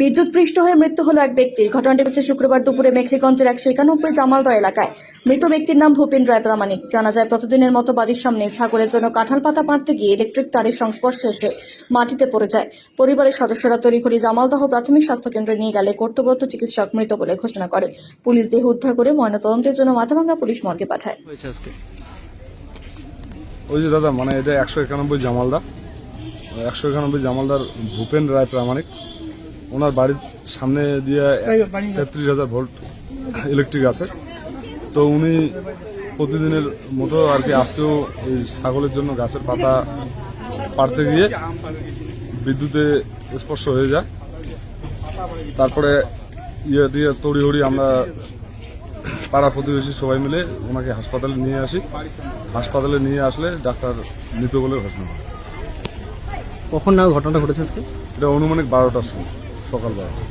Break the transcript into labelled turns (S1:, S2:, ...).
S1: বিদ্যুৎ পৃষ্ঠ হয়ে মৃত্যু হলো এক ব্যক্তির ঘটনাটি হচ্ছে শুক্রবার দুপুরে মেখলিগঞ্জের একশো একানব্বই জামালদহ এলাকায়। মৃত ব্যক্তির নাম ভূপেন রায় প্রামাণিক। জানা যায় প্রতিদিনের মতো বাড়ির সামনে ছাগলের জন্য কাঁঠাল পাতা পাড়তে গিয়ে ইলেকট্রিক তারের সংস্পর্শে এসে মাটিতে পড়ে যায়। পরিবারের সদস্যরা তড়িঘড়ি জামালদহ প্রাথমিক স্বাস্থ্য কেন্দ্রে নিয়ে গেলে কর্তব্যরত চিকিৎসক মৃত বলে ঘোষণা করে পুলিশ দেহ উদ্ধার করে ময়নাতদন্তের জন্য মাথাভাঙ্গা পুলিশ মর্গে পাঠায়।
S2: ওই যে দাদা মানে এটা একশো একানব্বই জামালদা। একশো একানব্বই জামালদার ভূপেন রায় প্রামাণিক। ওনার বাড়ির সামনে দিয়ে তেত্রিশ হাজার ভোল্ট ইলেকট্রিক আছে। তো উনি প্রতিদিনের মতো আর কি আজকেও এই ছাগলের জন্য গাছের পাতা পাড়তে গিয়ে বিদ্যুতে স্পর্শ হয়ে যায়। তারপরে ইয়ে দিয়ে তড়িহড়ি আমরা পাড়া প্রতিবেশী সবাই মিলে ওনাকে হাসপাতালে নিয়ে আসি। হাসপাতালে নিয়ে আসলে ডাক্তার মৃত বলে ঘোষণা করে
S3: কখন না ঘটনাটা ঘটেছে আজকে?
S2: এটা অনুমানিক বারোটার সময়। সকাল বারোটা